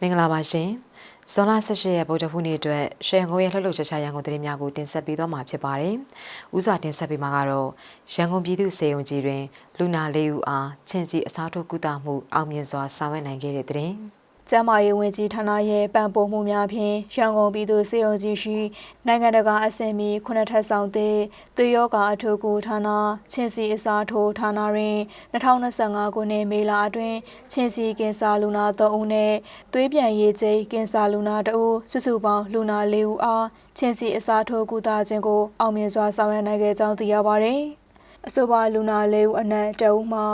မင်္ဂလာပါရှင်ဇွန်လ18ရက်ဗုဒ္ဓဖူးနေ့အတွက်ရှယ်ငုံရဲ့လှုပ်လှုပ်ရှားရှားရန်ကုန်သတင်းများကိုတင်ဆက်ပေးသွားမှာဖြစ်ပါတယ်။ဦးစွာတင်ဆက်ပေးမှာကတော့ရန်ကုန်ပြည်သူ့စေယုံကြီးတွင် လူနာလေးဦးအားချင်းစီအစားထိုးကုသမှုအောင်မြင်စွာဆောင်ရွက်နိုင်ခဲ့တဲ့တဲ့တင်။ ကျန်းမာရေးဝန်ကြီးဌာနရဲ့ပံ့ပိုးမှုများဖြင့်ရန်ကုန်ပြည်သူ့စေယုံကြီးရှိနိုင်ငံတကာအဆင့်မီခုနှစ်ထပ်ဆောင်သည့်သွေးရောဂါအထူးကုဌာနချင်းစီအစားထိုးဌာနတွင်2025ခုနှစ်မေလအတွင်းချင်းစီကင်ဆာလူနာ3ဦးနဲ့သွေးပြန်ရည်ကျိကင်ဆာလူနာ2ဦးစုစုပေါင်းလူနာ4ဦးအားချင်းစီအစားထိုးကုသခြင်းကိုအောင်မြင်စွာဆောင်ရွက်နိုင်ခဲ့ကြောင်းသိရပါသည်။အဆိုပါလူနာ၄ဦးအနက်တဦးမှာ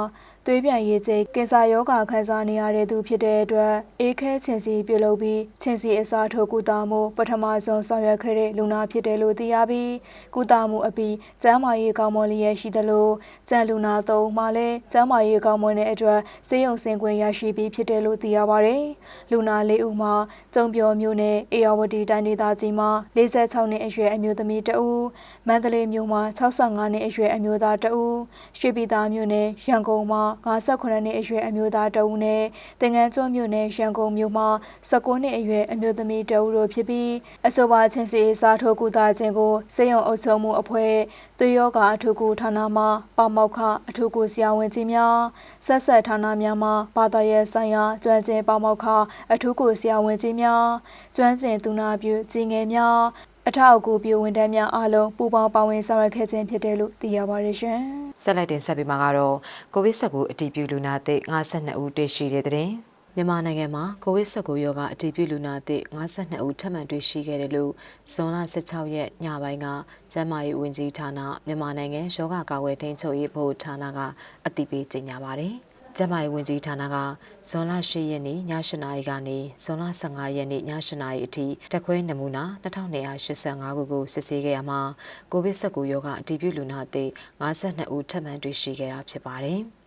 သွေးပြန်ရည်ကျိတ်ကင်ဆာရောဂါခံစားနေရတဲ့သူဖြစ်တဲ့အတွက်အေးခဲချင်စီပြုလုပ်ပြီးချင်စီအစားထိုးကုသမှုပထမဆုံးဆောင်ရွက်ခဲ့တဲ့လူနာဖြစ်တယ်လို့သိရပြီးကုသမှုအပြီးကျန်းမာရေးကောင်းမွန်လျက်ရှိသလိုကျန်လူနာသုံးမှလည်းကျန်းမာရေးကောင်းမွန်တဲ့အတွက်စေယုံစင်ခွင့်ရရှိပြီးဖြစ်တယ်လို့သိရပါတယ်။လူနာလေးဦးမှာကျုံပြော်မျိုးနဲ့အေယာဝတီတိုင်းဒေသကြီးမှာ46နှစ်အရွယ်အမျိုးသမီးတဦးမန္တလေးမြို့မှာ65နှစ်အရွယ်အမျိုးသားတဦးရွှေပြည်သာမြို့နယ်ရန်ကုန်မှာ58နှစ်အရွယ်အမျိုးသားတဦးနဲ့တင်ငန်းကျွန်းမြို့နယ်ရန်ကုန်မြို့မှာ19နှစ်အရွယ်အမျိုးသမီးတဦးတို့ဖြစ်ပြီးအဆိုပါချင်းစီစားထိုးကူတာခြင်းကိုစေယုံအုပ်ချုပ်မှုအဖွဲ့သွေးရောဂါအထူးကူဌာနမှပမောက္ခအထူးကူဆရာဝန်ကြီးများဆက်ဆက်ဌာနများမှဘာသာရေးဆိုင်ရာကျွမ်းကျင်ပမောက္ခအထူးကူဆရာဝန်ကြီးများကျွမ်းကျင်သူနာပြုကြီးငယ်များအထောက်အကူပြုဝန်ထမ်းများအားလုံးပူးပေါင်းပါဝင်ဆောင်ရွက်ခဲ့ခြင်းဖြစ်တယ်လို့သိရပါတယ်ရှင်။ ဆက်လက်တင်ဆက်ပေးမှာကတော့ကိုဗစ် 19 အတည်ပြုလူနာသစ်52ဦးတွေ့ရှိတဲ့တဲ့မြန်မာနိုင်ငံမှာကိုဗစ် -19 ရောဂါအတည်ပြုလူနာသစ်52ဦးထပ်မံတွေ့ရှိခဲ့တယ်လို့ဇွန်လ16ရက်ညပိုင်းကကျန်းမာရေးဝန်ကြီးဌာနမြန်မာနိုင်ငံရောဂါကာကွယ်ထိန်းချုပ်ရေးဘုတ်ဌာနကအတည်ပြုကြေညာပါတယ်။ ကျမရေးဝန်ကြီးဌာနကဇွန်လ10ရက်နေ့ည8နာရီကနေဇွန်လ15ရက်နေ့ည8နာရီအထိတက်ခွဲနမူနာ2285ခုကိုစစ်ဆေးခဲ့ရမှာကိုဗစ် -19 ရောဂါအတည်ပြုလူနာအသစ်52ဦးထပ်မံတွေ့ရှိခဲ့တာဖြစ်ပါတယ်။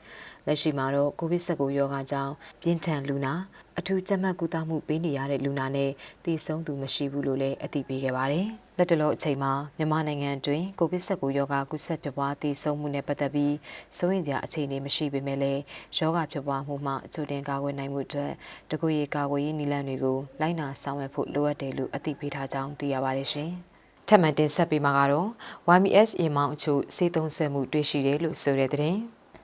လက်ရှိမှာတော့ကိုဗစ် -19 ရောဂါကြောင့်ပြင်းထန်လူနာအထူးကြက်မှတ်ကုသမှုပေးနေရတဲ့လူနာနဲ့တည်ဆုံးသူမရှိဘူးလို့လည်းအသိပေးခဲ့ပါတယ်။လက်တလုံးအချိန်မှာမြန်မာနိုင်ငံအတွင်းကိုဗစ် -19 ရောဂါကူးစက်ဖြစ်ပွားတည်ဆုံမှုနဲ့ပတ်သက်ပြီးစိုးရိမ်စရာအခြေအနေမရှိပေမဲ့လည်းရောဂါဖြစ်ပွားမှုမှအကျိုးတင်ကာကွယ်နိုင်မှုအတွက်တကူရီကာကွယ်ရေးနည်းလမ်းတွေကိုလိုက်နာဆောင်ရွက်ဖို့လိုအပ်တယ်လို့အသိပေးထားကြောင်းသိရပါတယ်ရှင်။ထပ်မံတင်ဆက်ပေးမှာကတော့ YMS ရေမောင်အချို့စေသုံးဆမှုတွေ့ရှိတယ်လို့ဆိုတဲ့တဲ့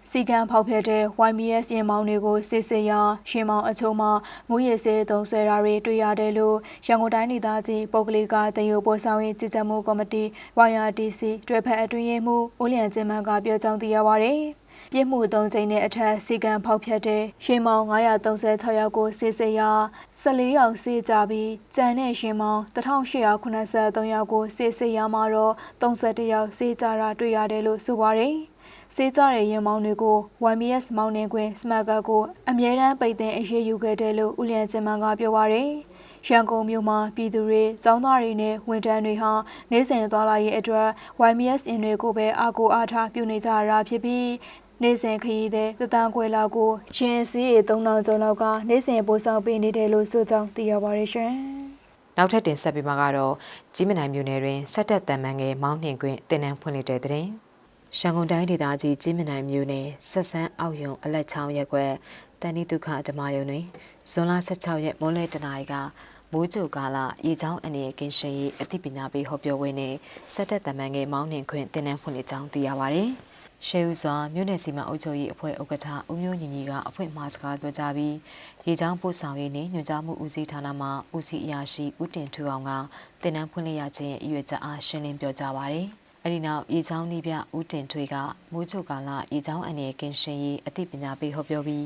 စီကံဖောက်ဖျက်တဲ့ YMS ရင်မောင်းတွေကိုစစ်စစ်ရရှင်မောင်းအချုံမှာမူရည်စေသုံးဆွဲတာတွေတွေ့ရတယ်လို့ရန်ကုန်တိုင်းဒေသကြီးပုဂ္ဂလိကတရုတ်ပေါ်ဆောင်ရေးကြီးကြပ်မှုကော်မတီ YRDC တွဲဖက်အတွင်းရေးမှူးဦးလျံကျင်းမန်ကပြောကြောင်းသိရပါဗျ။ပြစ်မှုသုံးကြိမ်နဲ့အထက်စီကံဖောက်ဖျက်တဲ့ရှင်မောင်936ယောက်ကိုစစ်ဆေးရ14ယောက်စေကြပြီးကြံတဲ့ရှင်မောင်1883ယောက်ကိုစစ်ဆေးရမှာတော့31ယောက်စေကြတာတွေ့ရတယ်လို့ဆိုပါတယ်။ စေးကြတဲ့ရင်မောင်းတွေကို YMS မောင်းနှင်ခွင်စမတ်ကာကိုအမြဲတမ်းပိတ်သိမ်းအရေးယူခဲ့တယ်လို့ဦးလျံကျင်မန်ကပြောပါရယ်ရန်ကုန်မြို့မှာပြည်သူတွေ၊ကျောင်းသားတွေနဲ့ဝန်ထမ်းတွေဟာနေ့စဉ်သွားလာရေးအတွက် YMS အင်တွေကိုပဲအားကိုအားထားပြုနေကြရတာဖြစ်ပြီးနေ့စဉ်ခရီးတဲ့တတန်းခွဲလောက်ကိုရင်စီးရေ3000ကျော်လောက်ကနေ့စဉ်ပို့ဆောင်ပေးနေတယ်လို့ဆိုကြောင်းသိရပါတယ်ရှင်။နောက်ထပ်တင်ဆက်ပေးမှာကတော့ကြီးမနိုင်မြို့နယ်တွင်စက်တက်တန်မန်ငယ်မောင်းနှင်ခွင့်တင်နန်းဖွင့်လှစ်တဲ့တဲ့ ရန်ကုန်တိုင်းဒေသကြီးကြီးမြနိုင်မြို့နယ်ဆက်ဆန်းအောက်ယုံအလက်ချောင်းရက်ကွက်တန်တိဒုက္ခဓမ္မယုံတွင်ဇွန်လ16ရက်မွန်းလယ်တနာရီကမိုးကြိုကာလရေချောင်းအနေကင်းရှင်ရေးအသိပညာပေးဟောပြောပွဲနဲ့စက်တက်တမန်ငယ်မောင်းနှင်ခွင့်တင်နန်းဖွင့်လှစ်ကြောင်းသိရပါဗျ။ရှေးဦးစွာမြို့နယ်စီမံအုပ်ချုပ်ရေးအဖွဲ့ဥက္ကဋ္ဌဦးမျိုးညီညီကအဖွင့်မှာစကားပြောကြားပြီးရေချောင်းပို့ဆောင်ရေးနှင့်ညွှန်ကြားမှုဦးစီးဌာနမှဦးစီးအရာရှိဦးတင်ထူအောင်ကတင်နန်းဖွင့်လှစ်ရခြင်းအရွယ်ချက်အားရှင်းလင်းပြောကြားပါဗျ။ အဲဒီနောက်ရေချောင်းနှီးပြဦးတင်ထွေကမိုးချုပ်ကာလရေချောင်းအနေကင်းရှင်ရေးအသိပညာပေးဟောပြောပြီး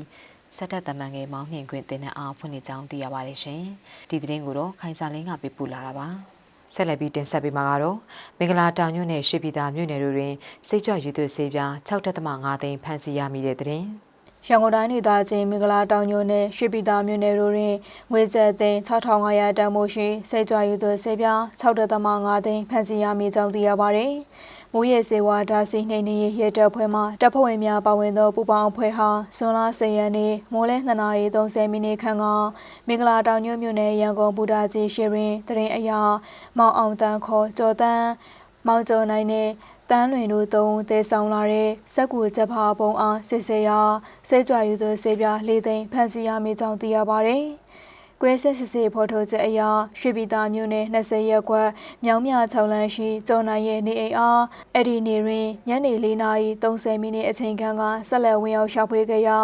စက်တက်တမန်ငယ်မောင်းနှင်ခွင့်တင်တဲ့အားဖွင့်နေကြောင်းသိရပါတယ်ရှင်။ဒီသတင်းကိုတော့ခိုင်စာလင်းကပေးပို့လာတာပါ။ဆက်လက်ပြီးတင်ဆက်ပေးမှာကတော့မင်္ဂလာတောင်ညွန့်နယ်ရွှေပြည်သာမြို့နယ်တို့တွင်စိတ်ကြွရည်သွေးဆေးပြား6.5သိန်းဖမ်းဆီးရမိတဲ့တဲ့တင်။ ရန်ကုန်တိုင်းဒေသကြီးမင်္ဂလာတောင်ညိုနယ်ရွှေပြည်သာမြို့နယ်တို့တွင်ငွေကျပ်သိန်း6500တန်မိုးရှိစိတ်ကြွယူသွဆေးပြား6.5သိန်းဖမ်းဆီးရမိကြောင်းသိရပါသည်။မိုးရဲစေဝါဒါစီနှိမ်နေရဲတပ်ဖွဲ့မှတပ်ဖွဲ့ဝင်များပါဝင်သောပူပေါင်းအဖွဲ့ဟာဇွန်လ10ရက်နေ့မိုးလဲ2:30မိနစ်ခန့်ကမင်္ဂလာတောင်ညိုမြို့နယ်ရန်ကုန်ဘူတာကြီးရှိတွင်တရင်အရာမောင်အောင်တန်းခေါ်ကျော်တန်းမောင်ကျော်နိုင်နှင့် တန်းလွင်တို့သုံးတဲဆောင်လာတဲ့စက်ကူချက်ဖာပုံအားစစ်ဆေးရာစိတ်ကြွယူသောဆေးပြား၄သိန်းဖမ်းဆီးရမိကြောင်းသိရပါတယ်။ ကွဲဆက်စစ်စစ်ဖော်ထုတ်ချက်အရရွှေပြည်သားမျိုးနယ်20ရက်ကွက်မြောင်းမြ6လမ်းရှိကျော်နိုင်ရဲ့နေအိမ်အားအဲ့ဒီနေတွင်ညနေ4နာရီ30မိနစ်အချိန်ခန့်ကဆက်လက်ဝင်ရောက်ရှာဖွေခဲ့ရာ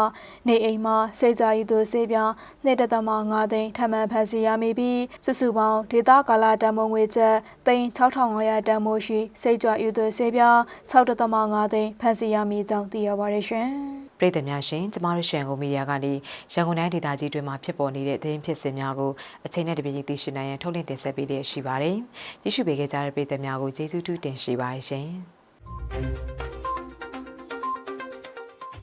နေအိမ်မှာစိတ်ကြည်သူစေပြနှစ်တသမ5သိန်းထပ်မံဖန်ဆီးရမိပြီးစုစုပေါင်းဒေသကာလတန်မိုးငွေကျပ်သိန်း6500တန်မိုးရှိစိတ်ကြည်သူစေပြ6တသမ5သိန်းဖန်ဆီးရမိကြောင်းသိရပါတယ်ရှင်။ ပြည်သူများရှင်ကျမတို့ရှန်ကုန်မီဒီယာကနေရန်ကုန်တိုင်းဒေသကြီးတွင်မှာဖြစ်ပေါ်နေတဲ့သတင်းဖြစ်စဉ်များကိုအချိန်နဲ့တပြေးညီသိရှိနိုင်ရန်ထုတ်လင်းတင်ဆက်ပေးလျက်ရှိပါတယ်။ကြည့်ရှုပေးကြတဲ့ပြည်သူများကိုကျေးဇူးတူးတင်ရှိပါတယ်ရှင်။